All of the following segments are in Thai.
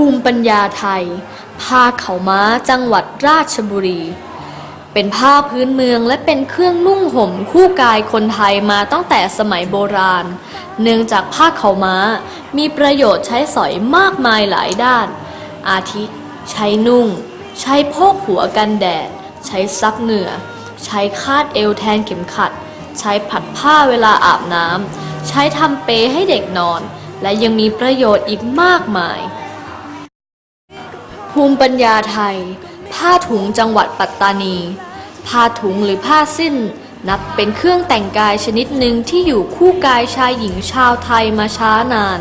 ภูมิปัญญาไทย ผ้าเขาม้าจังหวัดราชบุรี เป็นผ้าพื้นเมืองและเป็นเครื่องนุ่งห่มคู่กายคนไทยมาตั้งแต่สมัยโบราณ เนื่องจากผ้าเขาม้ามีประโยชน์ใช้สอยมากมายหลายด้าน อาทิ ใช้นุ่ง ใช้โพกหัวกันแดด ใช้ซับเหงื่อ ใช้คาดเอวแทนเข็มขัด ใช้ผัดผ้าเวลาอาบน้ำใช้ทำเปให้เด็กนอน และยังมีประโยชน์อีกมากมาย ภูมิปัญญาไทย ผ้าถุงจังหวัดปัตตานี ผ้าถุงหรือผ้าสิ้น นับเป็นเครื่องแต่งกายชนิดหนึ่งที่อยู่คู่กายชายหญิงชาวไทยมาช้านาน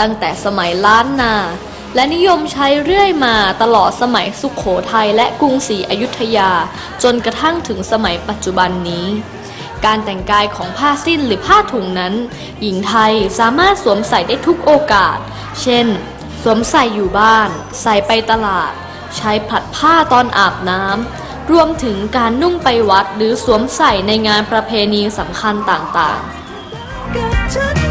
ตั้งแต่สมัยล้านนา และนิยมใช้เรื่อยมาตลอดสมัยสุขโขทัยและกรุงศรีอยุธยา จนกระทั่งถึงสมัยปัจจุบันนี้การแต่งกายของผ้าสิ้นหรือผ้าถุงนั้น หญิงไทยสามารถสวมใส่ได้ทุกโอกาส เช่น สวมใส่อยู่บ้าน ใส่ไปตลาด ใช้ผัดผ้าตอนอาบน้ำ รวมถึงการนุ่งไปวัดหรือสวมใส่ในงานประเพณีสำคัญต่างๆ